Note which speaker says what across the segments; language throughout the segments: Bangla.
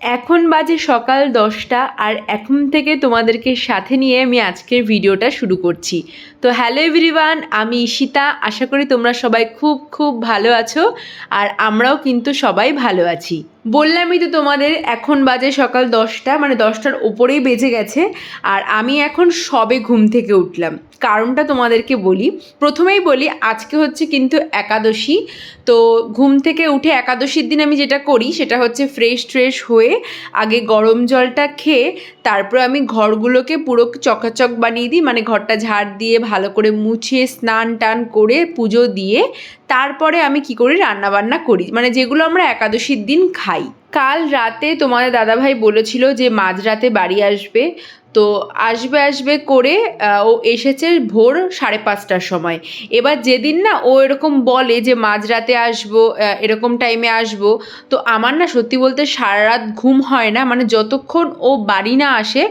Speaker 1: এখন বাজে সকাল দশটা আর এখন থেকে তোমাদেরকে সাথে নিয়ে আমি আজকের ভিডিওটা শুরু করছি। তো হ্যালো এভরিওয়ান, আমি ঈশিতা। আশা করি তোমরা সবাই খুব খুব ভালো আছো আর আমরাও কিন্তু সবাই ভালো আছি। বললামই তো তোমাদের, এখন বাজে সকাল দশটা মানে দশটার ওপরেই বেজে গেছে, আর আমি এখন সবে ঘুম থেকে উঠলাম। কারণটা তোমাদেরকে বলি, প্রথমেই বলি, আজকে হচ্ছে কিন্তু একাদশী, তো ঘুম থেকে উঠে একাদশীর দিন আমি যেটা করি, সেটা হচ্ছে ফ্রেশ ট্রেশ হয়ে আগে গরম জলটা খেয়ে, তারপর আমি ঘরগুলোকে পুরো চকাচক বানিয়ে দিই মানে ঘরটা ঝাড় দিয়ে ভালো করে মুছে, স্নান টান করে পুজো দিয়ে তারপরে আমি কি করি? রান্নাবান্না করি। মানে যেগুলো আমরা একাদশীর দিন খাই। কাল রাতে তোমাদের দাদাভাই বলেছিল যে মাঝরাতে বাড়ি আসবে। তো আসবে আসবে করে ও এসেছে ভোর সাড়ে পাঁচটার সময়। এবার যেদিন না ও এরকম বলে যে মাঝরাতে আসব এরকম টাইমে আসব, তো আমার না সত্যি বলতে সারা রাত ঘুম হয় না। মানে যতক্ষণ ও বাড়ি না আসে,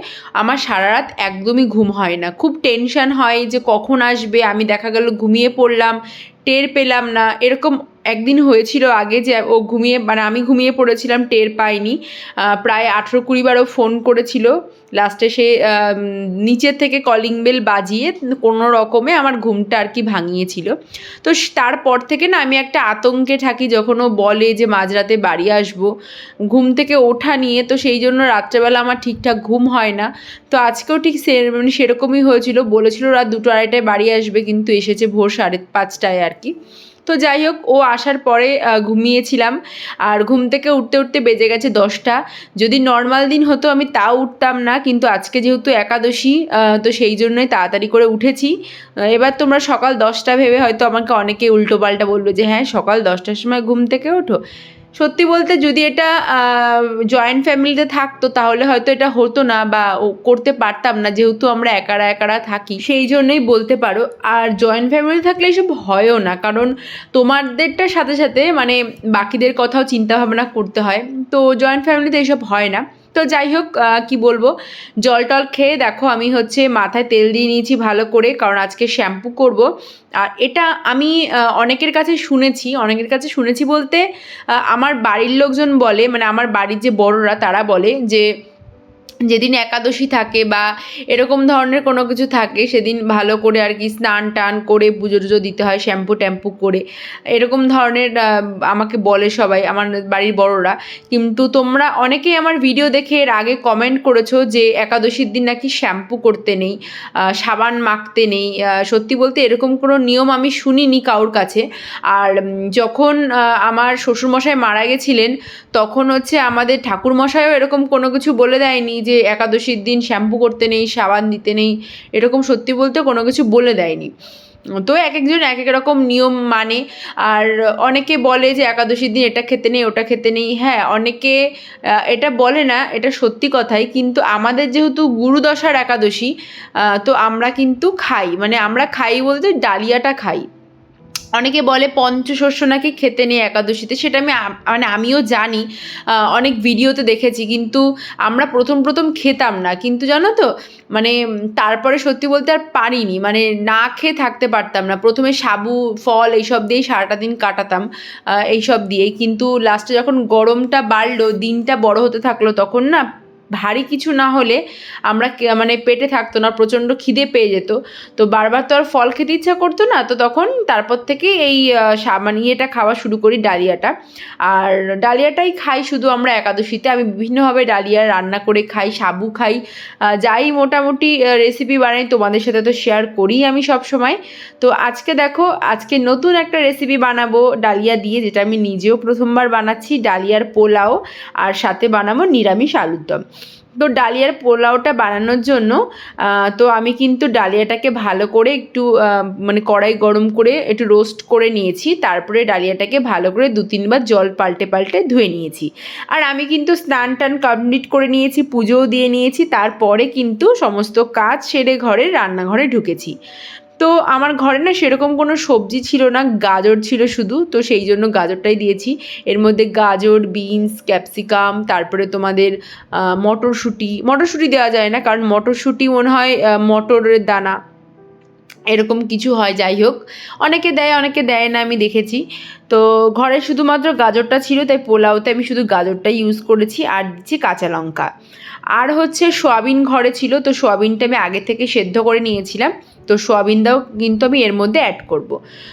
Speaker 1: আমার সারা রাত একদমই ঘুম হয় না। খুব টেনশন হয় যে কখন আসবে, আমি দেখা গেল ঘুমিয়ে পড়লাম, টের পেলাম না, এরকম একদিন হয়েছিল আগে যে ও ঘুমিয়ে মানে আমি ঘুমিয়ে পড়েছিলাম, টের পাইনি। প্রায় আঠেরো কুড়িবারও ফোন করেছিল। লাস্টে সে নিচের থেকে কলিং বেল বাজিয়ে কোনো রকমে আমার ঘুমটা আর কি ভাঙিয়েছিল। তো তারপর থেকে না আমি একটা আতঙ্কে থাকি যখন ও বলে যে মাঝরাতে বাড়ি আসব। ঘুম থেকে ওঠা নিয়ে তো সেই জন্য রাত্রেবেলা আমার ঠিকঠাক ঘুম হয় না। তো আজকেও ঠিক সে মানে সেরকমই হয়েছিল। বলেছিল রাত দুটো আড়াইটায় বাড়ি আসবে, কিন্তু এসেছে ভোর সাড়ে পাঁচটায় আর কি। তো যাই হোক, ও আসার পরে ঘুমিয়েছিলাম। আর ঘুম থেকে উঠতে উঠতে বেজে গেছে দশটা। যদি নর্মাল দিন হতো, আমি তাও উঠতাম না। কিন্তু আজকে যেহেতু একাদশী তো সেই জন্যই তাড়াতাড়ি করে উঠেছি। এবার তোমরা সকাল দশটা ভেবে হয়তো আমাকে অনেকে উল্টো পাল্টা বলবে যে হ্যাঁ সকাল দশটার সময় ঘুম থেকে ওঠো। সত্যি বলতে যদি এটা জয়েন্ট ফ্যামিলিতে থাকতো, তাহলে হয়তো এটা হতো না বা করতে পারতাম না, যেহেতু আমরা একারা একারা থাকি। সেই জন্যই বলতে পারো, আর জয়েন্ট ফ্যামিলি থাকলে এসব হয়ও না, কারণ তোমাদেরটার সাথে সাথে মানে বাকিদের কথাও চিন্তা ভাবনা করতে হয়। তো জয়েন্ট ফ্যামিলিতে এসব হয় না। তো যাই হোক কি বলব? জল টল খেয়ে দেখো, আমি হচ্ছে মাথায় তেল দিয়ে নিয়েছি ভালো করে, কারণ আজকে শ্যাম্পু করব। আর এটা আমি অনেকের কাছে শুনেছি, অনেকের কাছে শুনেছি বলতে আমার বাড়ির লোকজন বলে মানে আমার বাড়ির যে বড়রা, তারা বলে যে যেদিন একাদশী থাকে বা এরকম ধরনের কোনো কিছু থাকে, সেদিন ভালো করে আর কি স্নান টান করে পুজো টুজো দিতে হয়, শ্যাম্পু ট্যাম্পু করে। এরকম ধরনের আমাকে বলে সবাই, আমার বাড়ির বড়রা। কিন্তু তোমরা অনেকেই আমার ভিডিও দেখে এর আগে কমেন্ট করেছ যে একাদশীর দিন নাকি শ্যাম্পু করতে নেই সাবান মাখতে নেই। সত্যি বলতে এরকম কোনো নিয়ম আমি শুনিনি কারোর কাছে। আর যখন আমার শ্বশুরমশাই মারা গেছিলেন, তখন হচ্ছে আমাদের ঠাকুরমশাইও এরকম কোনো কিছু বলে দেয়নি যে একাদশীর দিন শ্যাম্পু করতে নেই, সাবান দিতে নেই, এরকম সত্যি বলতে কোনো কিছু বলে দেয়নি। তো এক একজন এক এক রকম নিয়ম মানে। আর অনেকে বলে যে একাদশীর দিন এটা খেতে নেই, ওটা খেতে নেই। হ্যাঁ অনেকে এটা বলে না, এটা সত্যি কথাই। কিন্তু আমাদের যেহেতু গুরুদশার একাদশী তো আমরা কিন্তু খাই। মানে আমরা খাই বলতে ডালিয়াটা খাই। অনেকে বলে পঞ্চশস্য নাকি খেতে নেই একাদশীতে, সেটা আমি মানে আমিও জানি অনেক ভিডিওতে দেখেছি, কিন্তু আমরা প্রথম প্রথম খেতাম না। কিন্তু জানো তো মানে তারপরে সত্যি বলতে আর পারিনি মানে না খেয়ে থাকতে পারতাম না। প্রথমে সাবু, ফল এইসব দিয়েই সারাটা দিন কাটাতাম এইসব দিয়েই। কিন্তু লাস্টে যখন গরমটা বাড়লো, দিনটা বড় হতে থাকল, তখন না ভারী কিছু না হলে আমরা মানে পেটে থাকতো না, প্রচণ্ড খিদে পেয়ে যেত। তো বারবার তো আর ফল খেতে ইচ্ছা করতো না, তো তখন তারপর থেকে এই মানে ইয়েটা খাওয়া শুরু করি ডালিয়াটা। আর ডালিয়াটাই খাই শুধু আমরা একাদশীতে, আমি বিভিন্নভাবে ডালিয়া রান্না করে খাই, সাবু খাই যাই মোটামুটি রেসিপি বানাই, তোমাদের সাথে তো শেয়ার করি আমি সব সময়। তো আজকে দেখো, আজকে নতুন একটা রেসিপি বানাবো ডালিয়া দিয়ে, যেটা আমি নিজেও প্রথমবার বানাচ্ছি, ডালিয়ার পোলাও, আর সাথে বানাবো নিরামিষ আলুর দম তো ডালিয়ার পোলাওটা বানানোর জন্য তো আমি কিন্তু ডালিয়াটাকে ভালো করে একটু মানে কড়াই গরম করে একটু রোস্ট করে নিয়েছি, তারপরে ডালিয়াটাকে ভালো করে দু তিনবার জল পাল্টে পাল্টে ধুয়ে নিয়েছি। আর আমি কিন্তু স্নান টান কমপ্লিট করে নিয়েছি, পুজোও দিয়ে নিয়েছি, তারপরে কিন্তু সমস্ত কাজ সেরে ঘরে, রান্নাঘরে ঢুকেছি। তো আমার ঘরে না সেরকম কোনো সবজি ছিল না, গাজর ছিল শুধু, তো সেই জন্য গাজরটাই দিয়েছি। এর মধ্যে গাজর, বিনস, ক্যাপসিকাম, তারপরে তোমাদের মটরশুঁটি মটরশুঁটি দেওয়া যায় না, কারণ মটরশুঁটি মনে হয় মটরের দানা, এরকম কিছু হয়, যাই হোক। অনেকে দেয় অনেকে দেয় না, আমি দেখেছি। তো ঘরে শুধুমাত্র গাজরটা ছিল, তাই পোলাওতে আমি শুধু গাজরটাই ইউজ করেছি, আর দিচ্ছি কাঁচা লঙ্কা। আর হচ্ছে সোয়াবিন ঘরে ছিল, তো সোয়াবিনটা আমি আগে থেকে সেদ্ধ করে নিয়েছিলাম। তো সোয়াবিনটাও কিন্তু আমি এর মধ্যে অ্যাড করব।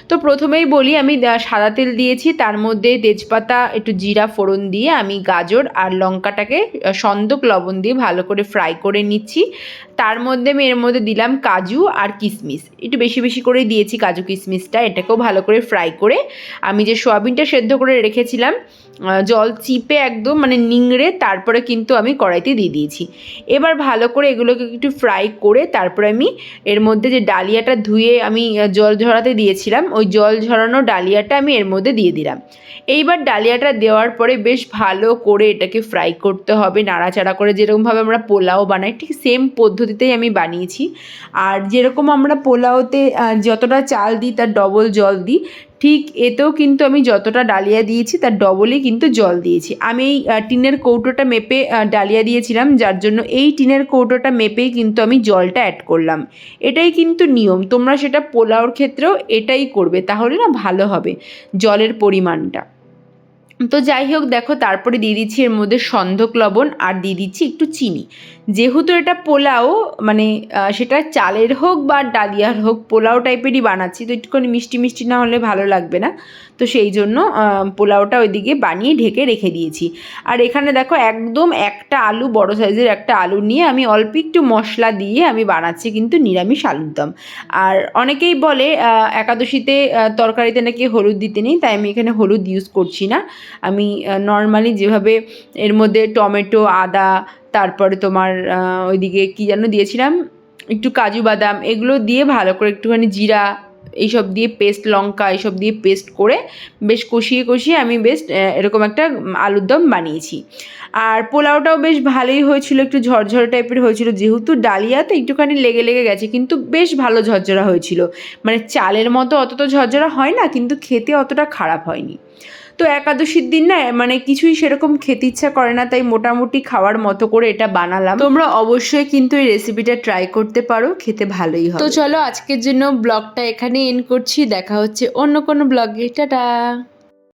Speaker 1: তো প্রথমেই বলি, আমি সাদা তেল দিয়েছি, তার মধ্যে তেজপাতা, একটু জিরা ফোড়ন দিয়ে আমি গাজর আর লঙ্কাটাকে সন্দক লবণ দিয়ে ভালো করে ফ্রাই করে নিচ্ছি। তার মধ্যে আমি এর মধ্যে দিলাম কাজু আর কিশমিশ একটু বেশি বেশি করে দিয়েছি কাজু কিশমিশটা এটাকেও ভালো করে ফ্রাই করে। আমি যে সোয়াবিনটা সেদ্ধ করে রেখেছিলাম জল চিপে একদম মানে নিংড়ে তারপরে কিন্তু আমি কড়াইতে দিয়ে দিয়েছি। এবার ভালো করে এগুলোকে একটু ফ্রাই করে তারপরে আমি এর মধ্যে যে ডালিয়াটা ধুয়ে আমি জল ঝরাতে দিয়েছিলাম, ওই জল ঝরানো ডালিয়াটা আমি এর মধ্যে দিয়ে দিলাম। এইবার ডালিয়াটা দেওয়ার পরে বেশ ভালো করে এটাকে ফ্রাই করতে হবে, নাড়াচাড়া করে যেরকমভাবে আমরা পোলাও বানাই, ঠিক সেম পদ্ধতিতেই আমি বানিয়েছি। আর যেরকম আমরা পোলাওতে যতটা চাল দিই তার ডবল জল দিই ঠিক এতেও কিন্তু আমি যতটা ডালিয়া দিয়েছি, তার ডবলই কিন্তু জল দিয়েছি। আমি এই টিনের কৌটোটা মেপে ডালিয়া দিয়েছিলাম, যার জন্য এই টিনের কৌটোটা মেপেই কিন্তু আমি জলটা অ্যাড করলাম। এটাই কিন্তু নিয়ম, তোমরা সেটা পোলাওর ক্ষেত্রেও এটাই করবে, তাহলে না ভালো হবে জলের পরিমাণটা। তো যাই হোক দেখো, তারপরে দিয়ে দিচ্ছি এর মধ্যে সন্ধক লবণ আর দিয়ে দিচ্ছি একটু চিনি। যেহেতু এটা পোলাও মানে সেটা চালের হোক বা ডালিয়ার হোক, পোলাও টাইপেরই বানাচ্ছি, তো একটুখানি মিষ্টি মিষ্টি না হলে ভালো লাগবে না। তো সেই জন্য পোলাওটা ওইদিকে বানিয়ে ঢেকে রেখে দিয়েছি। আর এখানে দেখো, একদম একটা আলু, বড় সাইজের একটা আলু নিয়ে আমি অল্প একটু মশলা দিয়ে আমি বানাচ্ছি কিন্তু নিরামিষ আলুর দম। আর অনেকেই বলে একাদশীতে তরকারিতে নাকি হলুদ দিতে নেই, তাই আমি এখানে হলুদ ইউজ করছি না। আমি নর্মালি যেভাবে এর মধ্যে টমেটো, আদা, তারপরে তোমার ওইদিকে কী যেন দিয়েছিলাম, একটু কাজু বাদাম, এগুলো দিয়ে ভালো করে একটুখানি জিরা, এইসব দিয়ে পেস্ট লঙ্কা এইসব দিয়ে পেস্ট করে বেশ কষিয়ে কষিয়ে আমি বেশ এরকম একটা আলুর দম বানিয়েছি। আর পোলাওটাও বেশ ভালোই হয়েছিল, একটু ঝরঝরে টাইপের হয়েছিল, যেহেতু ডালিয়াতে একটুখানি লেগে লেগে গেছে, কিন্তু বেশ ভালো ঝরঝরা হয়েছিল। মানে চালের মতো অত তো ঝরঝরা হয় না, কিন্তু খেতে অতটা খারাপ হয়নি। তো একাদশীর দিন না মানে কিছুই সেরকম খেতে ইচ্ছা করে না তাই মোটামুটি খাওয়ার মতো করে এটা বানালাম। তোমরা অবশ্যই কিন্তু এই রেসিপিটা ট্রাই করতে পারো খেতে ভালোই হবে। তো চলো আজকের জন্য ব্লগটা এখানে এন্ড করছি দেখা হচ্ছে অন্য কোনো ব্লগে টাটা!